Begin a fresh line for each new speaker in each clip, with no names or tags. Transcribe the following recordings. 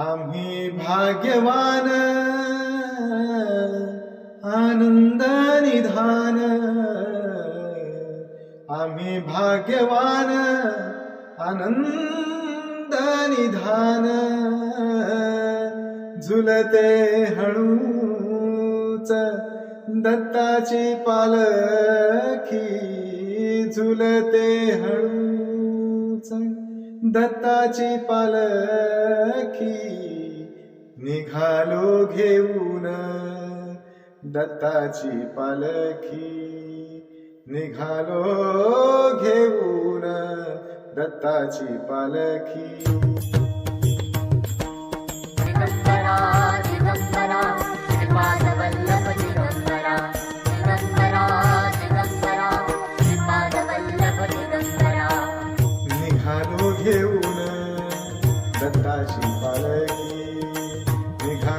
आम्ही भाग्यवान आनंद निधान. आम्ही भाग्यवान आनंद निधान. झुलते हळूच दत्ताची पालखी झुलते हळूच. दत्ताची पालखी निघालो घेऊन. दत्ताची पालखी निघालो घेऊन. दत्ताची पालखी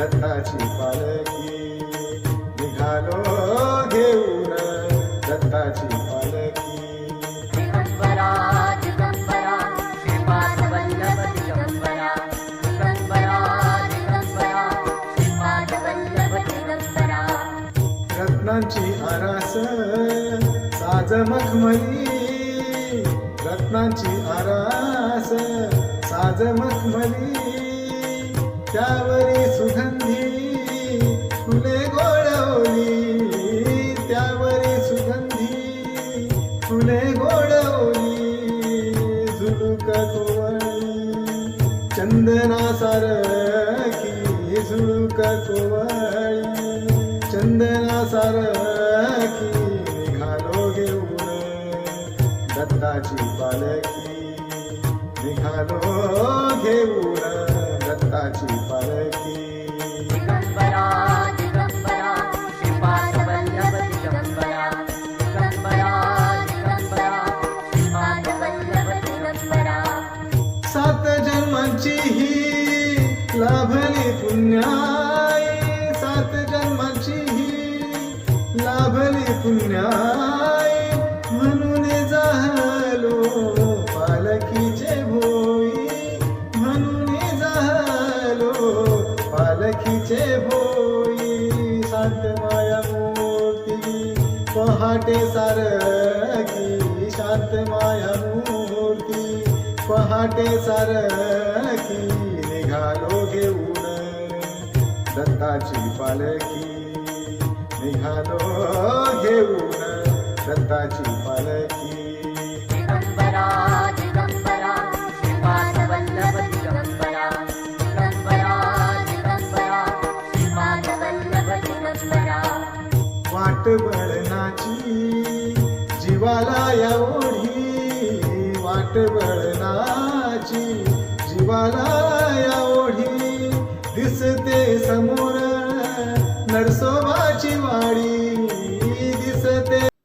दत्ताची पालखी निघालो घेऊन दत्ताची पालखी.
दिगंबरा दिगंबरा श्रीपादवल्लभ दिगंबरा दिगंबरा दिगंबरा श्रीपादवल्लभ दिगंबरा.
रत्नांची आरास साज मखमली. रत्नांची आरास साज मखमली. त्यावरी सुगंधी फुले गोडवली. त्यावरी सुगंधी फुले गोडवली. झुलुक कोवळी चंदना सारखी झुलुक कोवळी चंदना सारखी निघालो घेऊन दत्ताची पालखी निघालो घेऊन. दत्ताची पालखी
दिगंबरा दिगंबरा श्रीपादवल्लभ दिगंबरा दिगंबरा दिगंबरा श्रीपादवल्लभ दिगंबरा.
सात जन्मांची ही लाभली पुण्याई. सात जन्मांची ही लाभली पुण्याई. पालखीचे भोई शांत माया मूर्ती पहाटे सारखी शांत माया मूर्ती पहाटे सारखी निघालो घेऊन. दत्ताची पालखी निघालो घेऊन. दत्ताची पालखी वाट जीवाला या ओढी वाट बळनाची जीवाला